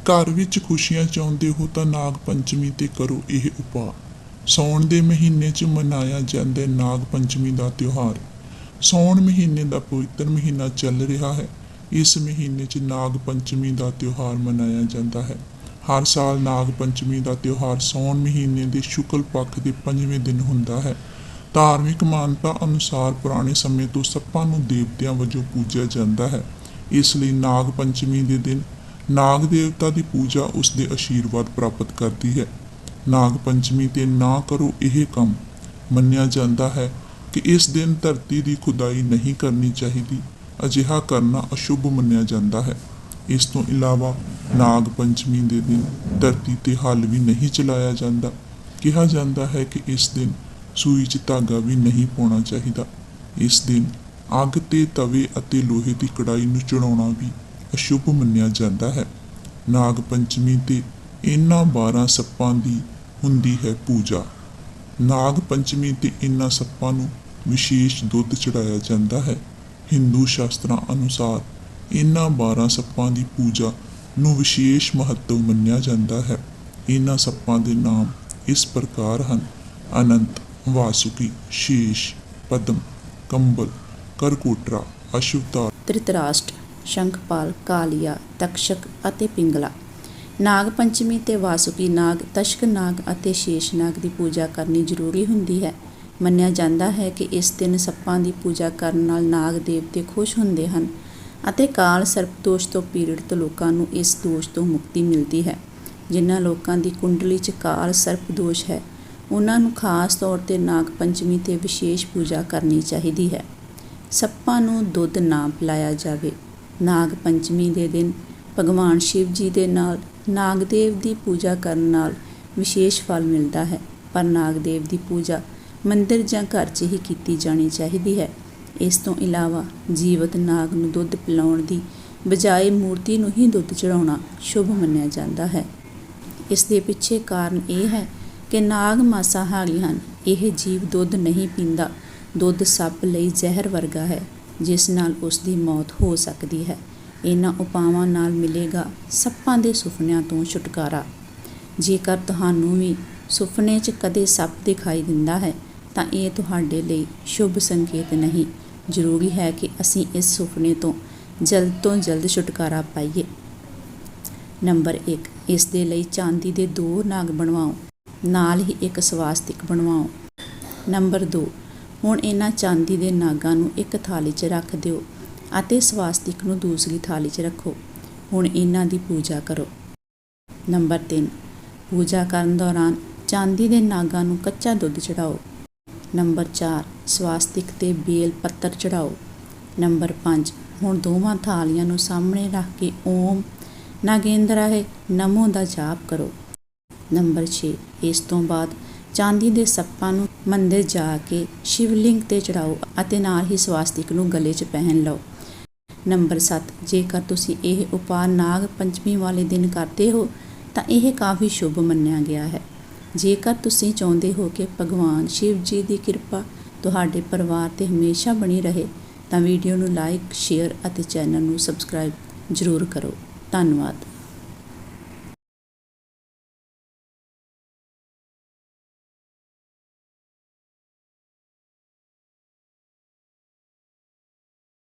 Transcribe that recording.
ਘਰ ਵਿੱਚ ਖੁਸ਼ੀਆਂ ਚਾਹੁੰਦੇ ਹੋ ਤਾਂ ਨਾਗ ਪੰਚਮੀ ਤੇ ਕਰੋ ਇਹ ਉਪਾਅ। ਸਾਉਣ ਦੇ ਮਹੀਨੇ 'ਚ ਮਨਾਇਆ ਜਾਂਦਾ ਹੈ ਨਾਗ ਪੰਚਮੀ ਦਾ ਤਿਉਹਾਰ। ਸਾਉਣ ਮਹੀਨੇ ਦਾ ਪਵਿੱਤਰ ਮਹੀਨਾ ਚੱਲ ਰਿਹਾ ਹੈ। ਇਸ ਮਹੀਨੇ 'ਚ ਨਾਗ ਪੰਚਮੀ ਦਾ ਤਿਉਹਾਰ ਮਨਾਇਆ ਜਾਂਦਾ ਹੈ। ਹਰ ਸਾਲ ਨਾਗ ਪੰਚਮੀ ਦਾ ਤਿਉਹਾਰ ਸਾਉਣ ਮਹੀਨੇ ਦੇ ਸ਼ੁਕਲ ਪੱਖ ਦੇ ਪੰਜਵੇਂ ਦਿਨ ਹੁੰਦਾ ਹੈ। ਧਾਰਮਿਕ ਮਾਨਤਾ ਅਨੁਸਾਰ ਪੁਰਾਣੇ ਸਮੇਂ ਤੋਂ ਸੱਪਾਂ ਨੂੰ ਦੇਵਤਿਆਂ ਵਜੋਂ ਪੂਜਿਆ ਜਾਂਦਾ ਹੈ। ਇਸ ਲਈ ਨਾਗ ਪੰਚਮੀ ਦੇ ਦਿਨ ਨਾਗ ਦੇਵਤਾ ਦੀ ਪੂਜਾ ਉਸ ਦੇ ਆਸ਼ੀਰਵਾਦ ਪ੍ਰਾਪਤ ਕਰਦੀ ਹੈ। ਨਾਗ ਪੰਚਮੀ ਤੇ ਨਾ ਕਰੋ ਇਹ ਕੰਮ। ਮੰਨਿਆ ਜਾਂਦਾ ਹੈ ਕਿ ਇਸ ਦਿਨ ਧਰਤੀ ਦੀ ਖੁਦਾਈ ਨਹੀਂ ਕਰਨੀ ਚਾਹੀਦੀ। ਅਜਿਹਾ ਕਰਨਾ ਅਸ਼ੁਭ ਮੰਨਿਆ ਜਾਂਦਾ ਹੈ। ਇਸ ਤੋਂ ਇਲਾਵਾ ਨਾਗ ਪੰਚਮੀ ਦੇ ਦਿਨ ਧਰਤੀ ਤੇ ਹਲ ਵੀ ਨਹੀਂ ਚਲਾਇਆ ਜਾਂਦਾ। ਕਿਹਾ ਜਾਂਦਾ ਹੈ ਕਿ ਇਸ ਦਿਨ ਸੂਈ 'ਚ ਧਾਗਾ ਵੀ ਨਹੀਂ ਪਾਉਣਾ ਚਾਹੀਦਾ। ਇਸ ਦਿਨ ਅੱਗ ਤੇ ਤਵੇ ਅਤੇ ਲੋਹੇ ਦੀ ਕੜਾਈ ਨੂੰ ਚੜਾਉਣਾ ਵੀ ਅਸ਼ੁਭ ਮੰਨਿਆ ਜਾਂਦਾ ਹੈ। ਨਾਗ ਪੰਚਮੀ ਤੇ ਇਹਨਾਂ 12 ਸੱਪਾਂ ਦੀ ਹੁੰਦੀ ਹੈ ਪੂਜਾ। ਨਾਗ ਪੰਚਮੀ ਤੇ ਇਹਨਾਂ ਸੱਪਾਂ ਨੂੰ ਵਿਸ਼ੇਸ਼ ਦੁੱਧ ਚੜਾਇਆ ਜਾਂਦਾ ਹੈ। ਹਿੰਦੂ ਸ਼ਾਸਤਰਾਂ ਅਨੁਸਾਰ ਇਹਨਾਂ 12 ਸੱਪਾਂ ਦੀ ਪੂਜਾ ਨੂੰ ਵਿਸ਼ੇਸ਼ ਮਹੱਤਵ ਮੰਨਿਆ ਜਾਂਦਾ ਹੈ। ਇਹਨਾਂ ਸੱਪਾਂ ਦੇ ਨਾਮ ਇਸ ਪ੍ਰਕਾਰ ਹਨ। ਅਨੰਤ, ਵਾਸੁਕੀ, ਸ਼ੇਸ਼, ਪਦਮ, ਕੰਬਲ, ਕਰਕੋਟਰਾ ਅਸ਼ੁਭਤਾ ਤ੍ਰਿਤਰਾਸ਼ਟ ਸ਼ੰਖਪਾਲ, ਕਾਲੀਆ ਤਕਸ਼ਕ ਅਤੇ ਪਿੰਗਲਾ। ਨਾਗ ਪੰਚਮੀ ਤੇ ਵਾਸੁਕੀ ਨਾਗ, ਤਸ਼ਕ ਨਾਗ ਅਤੇ ਸ਼ੇਸ਼ ਨਾਗ ਦੀ ਪੂਜਾ ਕਰਨੀ ਜ਼ਰੂਰੀ ਹੁੰਦੀ ਹੈ। ਮੰਨਿਆ ਜਾਂਦਾ ਹੈ ਕਿ ਇਸ ਦਿਨ ਸੱਪਾਂ ਦੀ ਪੂਜਾ ਕਰਨ ਨਾਲ ਨਾਗ ਦੇਵਤੇ ਖੁਸ਼ ਹੁੰਦੇ ਹਨ ਅਤੇ ਕਾਲ ਸਰਪ ਦੋਸ਼ ਤੋਂ ਪੀੜਤ ਲੋਕਾਂ ਨੂੰ ਇਸ ਦੋਸ਼ ਤੋਂ ਮੁਕਤੀ ਮਿਲਦੀ ਹੈ। ਜਿਨ੍ਹਾਂ ਲੋਕਾਂ ਦੀ ਕੁੰਡਲੀ 'ਚ ਕਾਲ ਸਰਪ ਦੋਸ਼ ਹੈ, ਉਹਨਾਂ ਨੂੰ ਖਾਸ ਤੌਰ ਤੇ ਨਾਗ ਪੰਚਮੀ ਤੇ ਵਿਸ਼ੇਸ਼ ਪੂਜਾ ਕਰਨੀ ਚਾਹੀਦੀ ਹੈ। ਸੱਪਾਂ ਨੂੰ ਦੁੱਧ ਨਾ ਪਿਲਾਇਆ ਜਾਵੇ। ਨਾਗ ਪੰਚਮੀ ਦੇ ਦਿਨ ਭਗਵਾਨ ਸ਼ਿਵ ਜੀ ਦੇ ਨਾਲ ਨਾਗਦੇਵ ਦੀ ਪੂਜਾ ਕਰਨ ਨਾਲ ਵਿਸ਼ੇਸ਼ ਫਲ ਮਿਲਦਾ ਹੈ, ਪਰ ਨਾਗਦੇਵ ਦੀ ਪੂਜਾ ਮੰਦਿਰ ਜਾਂ ਘਰ 'ਚ ਹੀ ਕੀਤੀ ਜਾਣੀ ਚਾਹੀਦੀ ਹੈ। ਇਸ ਤੋਂ ਇਲਾਵਾ ਜੀਵਤ ਨਾਗ ਨੂੰ ਦੁੱਧ ਪਿਲਾਉਣ ਦੀ ਬਜਾਏ ਮੂਰਤੀ ਨੂੰ ਹੀ ਦੁੱਧ ਚੜਾਉਣਾ ਸ਼ੁਭ ਮੰਨਿਆ ਜਾਂਦਾ ਹੈ। ਇਸ ਦੇ ਪਿੱਛੇ ਕਾਰਨ ਇਹ ਹੈ ਕਿ ਨਾਗ ਮਾਸਾਹਾਰੀ ਹਨ। ਇਹ ਜੀਵ ਦੁੱਧ ਨਹੀਂ ਪੀਂਦਾ। ਦੁੱਧ ਸੱਪ ਲਈ ਜ਼ਹਿਰ ਵਰਗਾ ਹੈ। ਜਿਸ ਨਾਲ ਉਸ ਦੀ ਮੌਤ ਹੋ ਸਕਦੀ ਹੈ। ਇਹਨਾਂ ਉਪਾਵਾਂ ਨਾਲ ਮਿਲੇਗਾ ਸੱਪਾਂ ਦੇ ਸੁਪਨਿਆਂ ਤੋਂ ਛੁਟਕਾਰਾ। ਜੇਕਰ ਤੁਹਾਨੂੰ ਵੀ ਸੁਪਨੇ 'ਚ ਕਦੇ ਸੱਪ ਦਿਖਾਈ ਦਿੰਦਾ ਹੈ, ਤਾਂ ਇਹ ਤੁਹਾਡੇ ਲਈ ਸ਼ੁਭ ਸੰਕੇਤ ਨਹੀਂ। ਜ਼ਰੂਰੀ ਹੈ ਕਿ ਅਸੀਂ ਇਸ ਸੁਪਨੇ ਤੋਂ ਜਲਦ ਤੋਂ ਜਲਦ ਛੁਟਕਾਰਾ ਪਾਈਏ। ਨੰਬਰ 1 ਇਸ ਦੇ ਲਈ ਚਾਂਦੀ ਦੇ ਦੋ ਨਾਗ ਬਣਵਾਓ। ਨਾਲ ਹੀ ਇੱਕ ਸਵਾਸਤਿਕ ਬਣਵਾਓ। ਨੰਬਰ 2 ਹੁਣ ਇਹਨਾਂ ਚਾਂਦੀ ਦੇ ਨਾਗਾਂ ਨੂੰ ਇੱਕ ਥਾਲੀ 'ਚ ਰੱਖ ਦਿਓ ਅਤੇ ਸਵਾਸਤਿਕ ਨੂੰ ਦੂਸਰੀ ਥਾਲੀ 'ਚ ਰੱਖੋ। ਹੁਣ ਇਹਨਾਂ ਦੀ ਪੂਜਾ ਕਰੋ। ਨੰਬਰ 3 ਪੂਜਾ ਕਰਨ ਦੌਰਾਨ ਚਾਂਦੀ ਦੇ ਨਾਗਾਂ ਨੂੰ ਕੱਚਾ ਦੁੱਧ ਚੜਾਓ। ਨੰਬਰ 4 ਸਵਾਸਤਿਕ ਤੇ ਬੇਲ ਪੱਤਰ ਚੜਾਓ। ਨੰਬਰ 5 ਹੁਣ ਦੋਵਾਂ ਥਾਲੀਆਂ ਨੂੰ ਸਾਹਮਣੇ ਰੱਖ ਕੇ ਓਮ ਨਾਗੇਂਦਰਾਏ ਨਮੋ ਦਾ ਜਾਪ ਕਰੋ। ਨੰਬਰ 6 ਇਸ ਤੋਂ ਬਾਅਦ ਚਾਂਦੀ ਦੇ ਸੱਪਾਂ ਨੂੰ ਮੰਦਿਰ ਜਾ ਕੇ ਸ਼ਿਵਲਿੰਗ ਤੇ ਚੜਾਓ ਅਤੇ ਨਾਲ ਹੀ ਸਵਾਸਤਿਕ ਨੂੰ ਗਲੇ 'ਚ ਪਹਿਨ ਲਓ। ਨੰਬਰ 7 ਜੇਕਰ ਤੁਸੀਂ ਇਹ ਉਪਾਅ ਨਾਗ ਪੰਚਮੀ ਵਾਲੇ ਦਿਨ ਕਰਦੇ ਹੋ, ਤਾਂ ਇਹ ਕਾਫੀ ਸ਼ੁਭ ਮੰਨਿਆ ਗਿਆ ਹੈ। ਜੇਕਰ ਤੁਸੀਂ ਚਾਹੁੰਦੇ ਹੋ ਕਿ ਭਗਵਾਨ ਸ਼ਿਵ ਜੀ ਦੀ ਕਿਰਪਾ ਤੁਹਾਡੇ ਪਰਿਵਾਰ ਤੇ ਹਮੇਸ਼ਾ ਬਣੀ ਰਹੇ, ਤਾਂ ਵੀਡੀਓ ਨੂੰ ਲਾਈਕ, ਸ਼ੇਅਰ ਅਤੇ ਚੈਨਲ ਨੂੰ ਸਬਸਕ੍ਰਾਈਬ ਜ਼ਰੂਰ ਕਰੋ। ਧੰਨਵਾਦ।